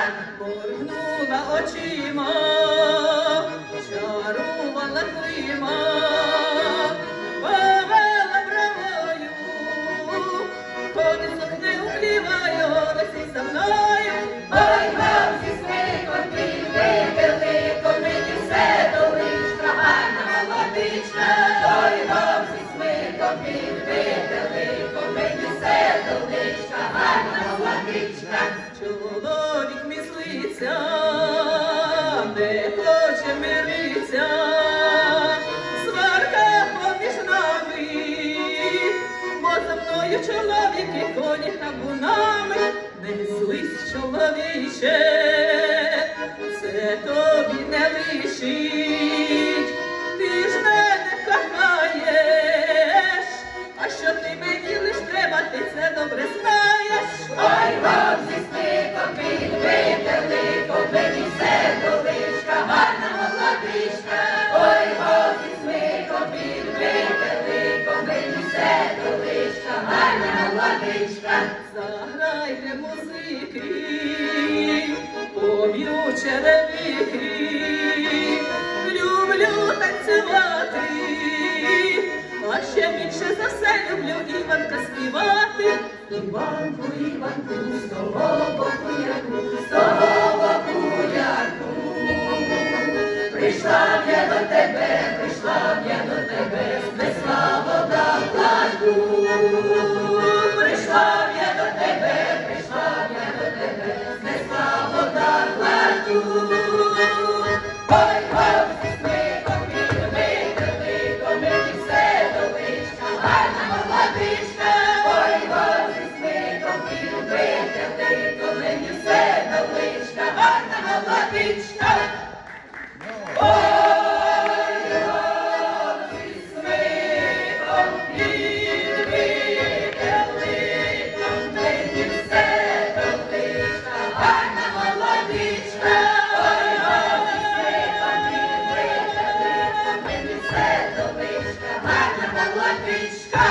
Моргнула очима, чарувала клима, повела бравою, ходить сохне укліваю, лисий за мною. ой, вам зі смиком підбите мені все до личка, гарна молодичка, ой, вам зі смиком чоловік і табунами, не мислись, чоловіче, це тобі не лишить, гарна. Заграйте музики, поб'ю черевики, люблю танцювати, а ще більше за все люблю Іванка співати. Іванку, Іванку, з того боку Hallelujah. Beach. Go!